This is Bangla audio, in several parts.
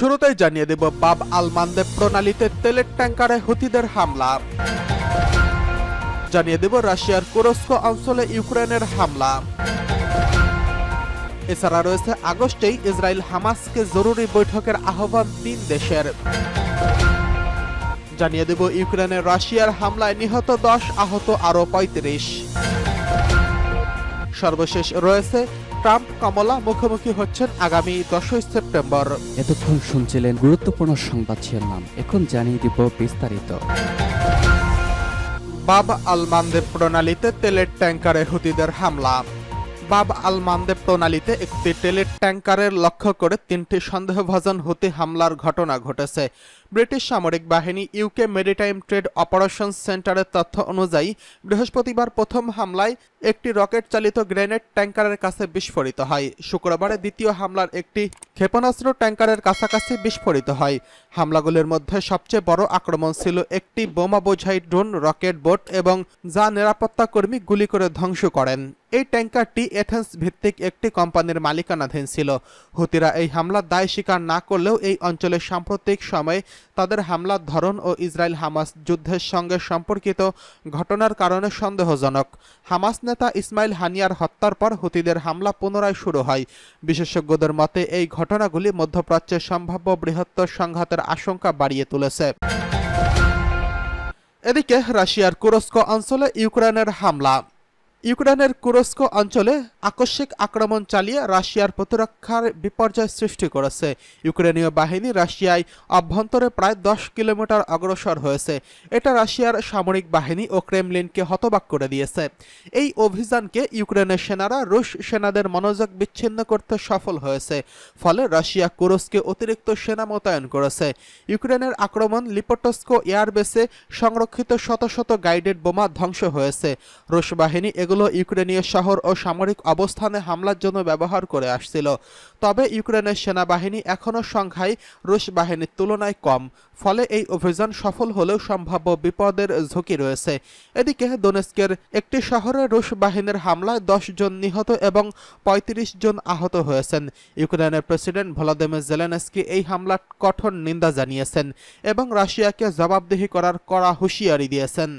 শুরুতেই জানিয়ে দেব, বাব আল মান্দেব প্রণালীতে তেলের ট্যাঙ্কারে হুতিদের হামলা। জানিয়ে দেব, রাশিয়ার কুরস্ক অঞ্চলে ইউক্রেনের হামলা। এছাড়া রয়েছে আগস্টেই ইসরায়েল হামাসকে জরুরি বৈঠকের আহ্বান তিন দেশের। জানিয়ে দেব ইউক্রেনের রাশিয়ার হামলায় নিহত দশ আহত, আরও পঁয়ত্রিশ। সর্বশেষ রয়েছে ট্রাম্প কমলা মুখোমুখি হচ্ছেন আগামী দশই সেপ্টেম্বর। এতক্ষণ শুনছিলেন গুরুত্বপূর্ণ সংবাদ শিরোনাম। এখন জানিয়ে দিব বিস্তারিত। বাব আল মান্দেব প্রণালীতে তেলের ট্যাঙ্কারে হুতিদের হামলা। বাব আল মান্দেব প্রণালীতে একটি তেলের ট্যাঙ্কারের লক্ষ্য করে তিনটি সন্দেহভাজন হুতি হামলার ঘটনা ঘটেছে। ব্রিটিশ সামরিক বাহিনী ইউকে মেরিটাইম ট্রেড অপারেশন সেন্টারের তথ্য অনুযায়ী, বৃহস্পতিবার প্রথম হামলায় একটি রকেট চালিত গ্রেনেড ট্যাঙ্কারের কাছে বিস্ফোরিত হয়। শুক্রবারে দ্বিতীয় হামলার একটি ক্ষেপণাস্ত্র ট্যাঙ্কারের কাছাকাছি বিস্ফোরিত হয়। হামলাগুলির মধ্যে সবচেয়ে বড় আক্রমণ ছিল একটি বোমা বোঝাই ড্রোন, রকেট বোট এবং যা নিরাপত্তা কর্মী গুলি করে ধ্বংস করেন। এই ট্যাঙ্কারটি এথেন্স ভিত্তিক একটি কোম্পানির মালিকানাধীন ছিল। হুতিরা এই হামলার দায় স্বীকার না করলেও এই অঞ্চলে সাম্প্রতিক সময়ে তাদের হামলার ধরন ও ইসরায়েল হামাস যুদ্ধের সঙ্গে সম্পর্কিত ঘটনার কারণে সন্দেহজনক। হামাস নেতা ইসমাইল হানিয়ার হত্যার পর হুতিদের হামলা পুনরায় শুরু হয়। বিশেষজ্ঞদের মতে, এই ঘটনাগুলি মধ্যপ্রাচ্যের সম্ভাব্য বৃহত্তর সংঘাতের আশঙ্কা বাড়িয়ে তুলেছে। এদিকে রাশিয়ার কুরস্ক অঞ্চলে ইউক্রেনের হামলা। ইউক্রেনের কুরস্ক অঞ্চলে আকস্মিক আক্রমণ চালিয়ে রাশিয়ার প্রতিরক্ষার বিপর্যয় সৃষ্টি করেছে। ইউক্রেনীয় বাহিনী রাশিয়ায় অভ্যন্তরে প্রায় দশ কিলোমিটার অগ্রসর হয়েছে। এটা রাশিয়ার সামরিক বাহিনী ও ক্রেমলিনকে হতবাক করে দিয়েছে। এই অভিযানকে ইউক্রেনের সেনারা রুশ সেনাদের মনোযোগ বিচ্ছিন্ন করতে সফল হয়েছে। ফলে রাশিয়া কুরস্কে অতিরিক্ত সেনা মোতায়েন করেছে। ইউক্রেনের আক্রমণ লিপোটস্কো এয়ারবেসে সংরক্ষিত শত শত গাইডেড বোমা ধ্বংস হয়েছে। রুশ বাহিনী এগুলো ইউক্রেনীয় শহর ও সামরিক অবস্থানে হামলার জন্য ব্যবহার করে আসছিল। তবে ইউক্রেনের সেনাবাহিনী এখনও সংখ্যায় রুশ বাহিনীর তুলনায় কম, ফলে এই অভিযান সফল হলেও সম্ভাব্য বিপদের ঝুঁকি রয়েছে। এদিকে দোনেস্কের একটি শহরে রুশ বাহিনীর হামলায় দশ জন নিহত এবং ৩৫ জন আহত হয়েছেন। ইউক্রেনের প্রেসিডেন্ট ভলাদিমির জেলেনস্কি এই হামলার কঠোর নিন্দা জানিয়েছেন এবং রাশিয়াকে জবাবদিহি করার কড়া হুঁশিয়ারি দিয়েছেন।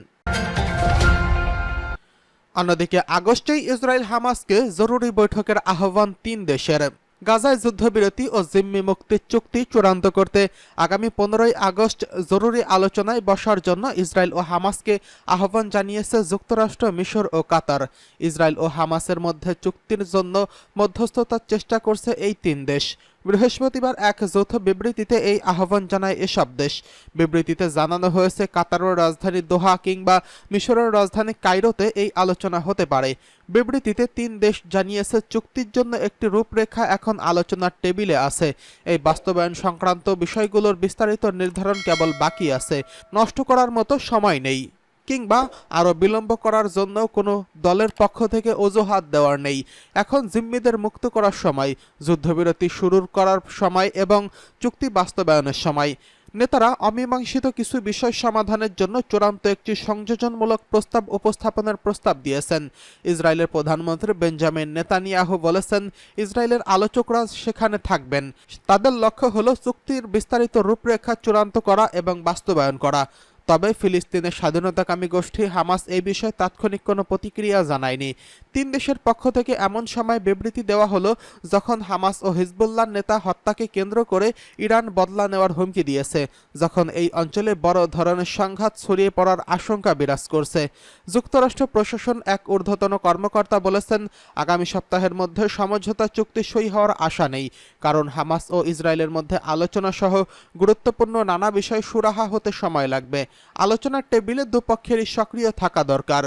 অন্যদিকে আগস্টেই ইসরায়েল হামাসকে জরুরি বৈঠকের আহ্বান তিন দেশের। গাজায় যুদ্ধবিরতি ও জিম্মি মুক্তির চুক্তি চূড়ান্ত করতে আগামী পনেরোই আগস্ট জরুরি আলোচনায় বসার জন্য ইসরায়েল ও হামাসকে আহ্বান জানিয়েছে যুক্তরাষ্ট্র, মিশর ও কাতার। ইসরায়েল ও হামাসের মধ্যে চুক্তির জন্য মধ্যস্থতার চেষ্টা করছে এই তিন দেশ। বৃহস্পতিবার এক যৌথ বিবৃতিতে এই আহ্বান জানায় এসব দেশ। বিবৃতিতে জানানো হয়েছে, কাতারের রাজধানী দোহা কিংবা মিশরের রাজধানী কায়রোতে এই আলোচনা হতে পারে। বিবৃতিতে তিন দেশ জানিয়েছে, চুক্তির জন্য একটি রূপরেখা এখন আলোচনার টেবিলে আছে। এই বাস্তবায়ন সংক্রান্ত বিষয়গুলোর বিস্তারিত নির্ধারণ কেবল বাকি আছে। নষ্ট করার মতো সময় নেই। কিংবা আরও বিলম্ব করার জন্য কোনো দলের পক্ষ থেকে অজুহাত দেওয়ার নেই। এখন জিম্মিদের মুক্ত করার সময়, যুদ্ধবিরতি শুরুর করার সময় এবং চুক্তি বাস্তবায়নের সময়। নেতারা অমীমাংসিত কিছু বিষয় সমাধানের জন্য চূড়ান্ত একটি সংযোজনমূলক প্রস্তাব উপস্থাপনের প্রস্তাব দিয়েছেন। ইসরায়েলের প্রধানমন্ত্রী বেঞ্জামিন নেতানিয়াহু বলেছেন, ইসরায়েলের আলোচকরা সেখানে থাকবেন। তাদের লক্ষ্য হলো চুক্তির বিস্তারিত রূপরেখা চূড়ান্ত করা এবং বাস্তবায়ন করা। তবে ফিলিস্তিনের স্বাধীনতাকামী গোষ্ঠী হামাস এই বিষয়ে তাৎক্ষণিক কোনো প্রতিক্রিয়া জানায়নি। তিন দেশের পক্ষ থেকে এমন সময় বিবৃতি দেওয়া হলো, যখন হামাস ও হিজবুল্লাহ নেতা হত্যাকে কেন্দ্র করে ইরান বদলা নেওয়ার হুমকি দিয়েছে, যখন এই অঞ্চলে বড় ধরনের সংঘাত ছড়িয়ে পড়ার আশঙ্কা বিরাজ করছে। যুক্তরাষ্ট্র প্রশাসন এক ঊর্ধ্বতন কর্মকর্তা বলেছেন, আগামী সপ্তাহের মধ্যে সমঝোতা চুক্তি সই হওয়ার আশা নেই, কারণ হামাস ও ইসরায়েলের মধ্যে আলোচনা সহ গুরুত্বপূর্ণ নানা বিষয় সুরাহা হতে সময় লাগবে। আলোচনার টেবিলে দুপক্ষেরই সক্রিয় থাকা দরকার।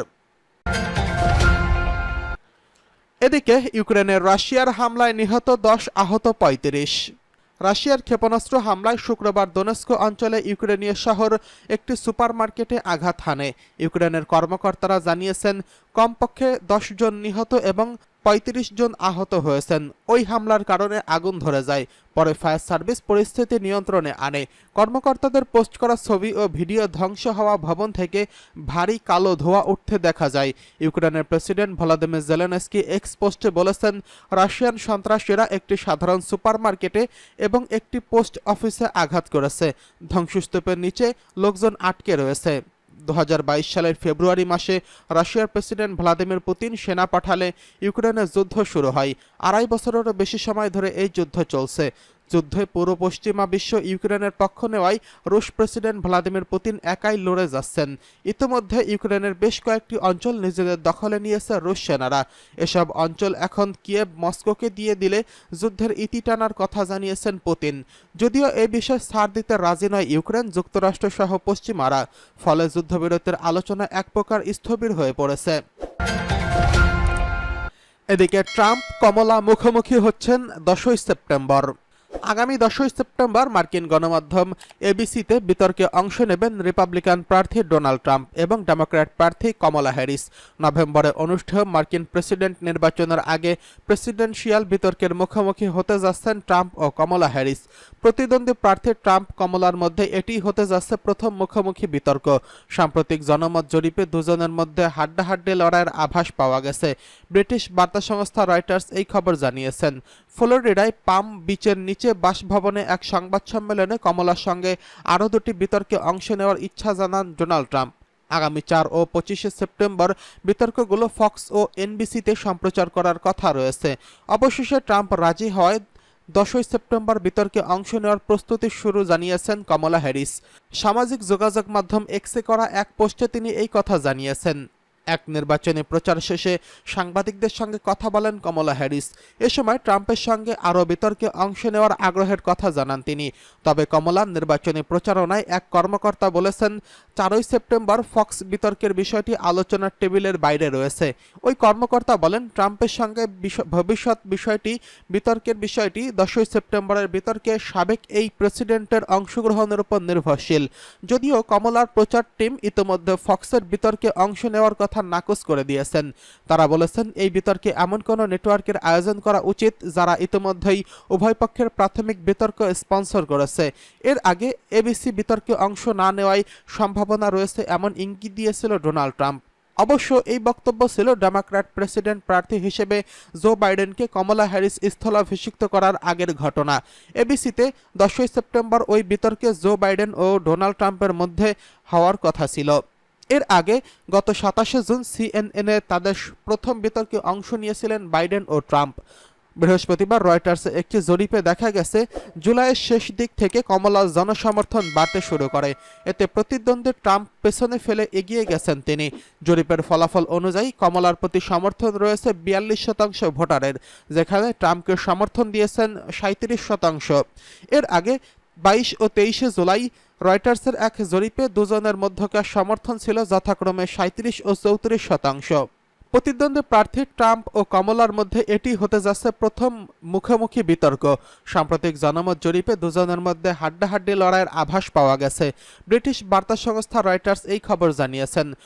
এদিকে ইউক্রেনের রাশিয়ার হামলায় নিহত দশ আহত পঁয়ত্রিশ। রাশিয়ার ক্ষেপণাস্ত্র হামলায় শুক্রবার দোনেস্ক অঞ্চলে ইউক্রেনীয় শহর একটি সুপারমার্কেটে আঘাত হানে। ইউক্রেনের কর্মকর্তারা জানিয়েছেন, কমপক্ষে জন নিহত এবং পঁয়ত্রিশ জন আহত হয়েছেন। ওই হামলার কারণে আগুন ধরে যায়। পরে ফায়ার সার্ভিস পরিস্থিতি নিয়ন্ত্রণে আনে। কর্মকর্তাদের পোস্ট করা ছবি ও ভিডিও ধ্বংস হওয়া ভবন থেকে ভারী কালো ধোঁয়া উঠতে দেখা যায়। ইউক্রেনের প্রেসিডেন্ট ভলাদিমির জেলেনস্কি এক্স পোস্টে বলেছেন, রাশিয়ান সন্ত্রাসীরা একটি সাধারণ সুপারমার্কেটে এবং একটি পোস্ট অফিসে আঘাত করেছে। ধ্বংসস্তূপের নিচে লোকজন আটকে রয়েছে। দু হাজার বাইশ সালের ফেব্রুয়ারি মাসে রাশিয়ার প্রেসিডেন্ট ভ্লাদিমির পুতিন সেনা পাঠালে ইউক্রেনের যুদ্ধ শুরু হয়। আড়াই বছরেরও বেশি সময় ধরে এই যুদ্ধ চলছে। যুদ্ধে পুরো পশ্চিমা বিশ্ব ইউক্রেনের পক্ষ নেওয়ায় রুশ প্রেসিডেন্ট ভ্লাদিমির পুতিন একাই লড়ে যাচ্ছেন। ইতিমধ্যে ইউক্রেনের বেশ কয়েকটি অঞ্চল নিজেদের দখলে নিয়েছে রুশ সেনারা। এসব অঞ্চল এখন কিয়েভ মস্কোকে দিয়ে দিলে যুদ্ধের ইতি টানার কথা জানিয়েছেন পুতিন। যদিও এ বিষয়ে ছাড় দিতে রাজি নয় ইউক্রেন, যুক্তরাষ্ট্র সহ পশ্চিমারা। ফলে যুদ্ধবিরতির আলোচনা এক প্রকার স্থবির হয়ে পড়েছে। এদিকে ট্রাম্প কমলা মুখোমুখি হচ্ছেন দশই সেপ্টেম্বর। আগামী দশই সেপ্টেম্বর মার্কিন গণমাধ্যম এবিসিতে বিতর্কে অংশ নেবেন রিপাবলিকান প্রার্থী ডোনাল্ড ট্রাম্প এবং ডেমোক্র্যাট প্রার্থী কমলা হ্যারিস। নভেম্বরে অনুষ্ঠেয় মার্কিন প্রেসিডেন্ট নির্বাচনের আগে প্রেসিডেন্সিয়াল বিতর্কের মুখোমুখি হতে যাচ্ছেন ট্রাম্প ও কমলা হ্যারিস। প্রতিদ্বন্দ্বী প্রার্থী ট্রাম্প কমলার মধ্যে এটি হতে যাচ্ছে প্রথম মুখোমুখি বিতর্ক। সাম্প্রতিক জনমত জরিপে দুজনের মধ্যে হাড্ডাহাড্ডি লড়াইয়ের আভাস পাওয়া গেছে। ব্রিটিশ বার্তা সংস্থা রয়টার্স এই খবর জানিয়েছেন, ফ্লোরিডায় পাম বিচের নিচে বাসভবনে এক সংবাদ সম্মেলনে কমলার সঙ্গে আরও দুটি বিতর্কে অংশ নেওয়ার ইচ্ছা জানান ডোনাল্ড ট্রাম্প। আগামী চার ও পঁচিশে সেপ্টেম্বর বিতর্কগুলো ফক্স ও এনবিসিতে সম্প্রচার করার কথা রয়েছে। অবশেষে ট্রাম্প রাজি হয়। দশই সেপ্টেম্বর বিতর্কে অংশ নেওয়ার প্রস্তুতি শুরু জানিয়েছেন কমলা হ্যারিস। সামাজিক যোগাযোগ মাধ্যম এক্সে করা এক পোস্টে তিনি এই কথা জানিয়েছেন। এক নির্বাচনী প্রচার শেষে সাংবাদিকদের সঙ্গে কথা বলেন কমলা হ্যারিস। এ সময় ট্রাম্পের সঙ্গে আরও বিতর্কে অংশ নেওয়ার আগ্রহের কথা জানান তিনি। তবে কমলা নির্বাচনী প্রচারণায় এক কর্মকর্তা বলেছেন, চারই সেপ্টেম্বর ফক্স বিতর্কের বিষয়টি আলোচনার টেবিলের বাইরে রয়েছে। ওই কর্মকর্তা বলেন, ট্রাম্পের সঙ্গে বিষ- ভবিষ্যৎ বিষয়টি, বিতর্কের বিষয়টি দশই সেপ্টেম্বরের বিতর্কে সাবেক এই প্রেসিডেন্টের অংশগ্রহণের উপর নির্ভরশীল। যদিও কমলার প্রচার টিম ইতোমধ্যে ফক্সের বিতর্কে অংশ নেওয়ার কথা নাকচ করে দিয়েছেন। তারা বলেছেন, এই বিতর্কে এমন কোনো নেটওয়ার্কের আয়োজন করা উচিত যারা ইতোমধ্যেই উভয় পক্ষের প্রাথমিক বিতর্ক স্পন্সর করেছে। এর আগে এবিসি বিতর্কে অংশ না নেওয়ায় সম্ভাবনা রয়েছে এমন ইঙ্গিত দিয়েছিল ডোনাল্ড ট্রাম্প। অবশ্য এই বক্তব্য ছিল ডেমোক্র্যাট প্রেসিডেন্ট প্রার্থী হিসেবে জো বাইডেনকে কমলা হ্যারিস স্থলাভিষিক্ত করার আগের ঘটনা। এবিসিতে দশই সেপ্টেম্বর ওই বিতর্কে জো বাইডেন ও ডোনাল্ড ট্রাম্পের মধ্যে হওয়ার কথা ছিল। এর আগে গত সাতাশে জুন সিএনএনে তাদের প্রথম বিতর্কে অংশ নিয়েছিলেন বাইডেন ও ট্রাম্প। বৃহস্পতিবার রয়টার্সে একটি জরিপে দেখা গেছে, জুলাইয়ের শেষ দিক থেকে কমলার জনসমর্থন বাড়তে শুরু করে। এতে প্রতিদ্বন্দ্বী ট্রাম্প পেছনে ফেলে এগিয়ে গেছেন তিনি। জরিপের ফলাফল অনুযায়ী কমলার প্রতি সমর্থন রয়েছে বিয়াল্লিশ শতাংশ ভোটারের, যেখানে ট্রাম্পকে সমর্থন দিয়েছেন সাঁত্রিশ শতাংশ। এর আগে বাইশ ও তেইশে জুলাই রয়টার্সের এক জরিপে দুজনের মধ্যকার সমর্থন ছিল যথাক্রমে সাঁত্রিশ ও চৌত্রিশ শতাংশ। প্রতিদ্বন্দ্বী প্রার্থী ট্রাম্প ও কমলার মধ্যে এটি হতে যাচ্ছে প্রথম মুখোমুখি বিতর্ক। সাম্প্রতিক জনমত জরিপে দুজনের মধ্যে হাড্ডাহাড্ডি লড়াইয়ের আভাস পাওয়া গেছে। ব্রিটিশ বার্তা সংস্থা রয়টার্স এই খবর জানিয়েছেন।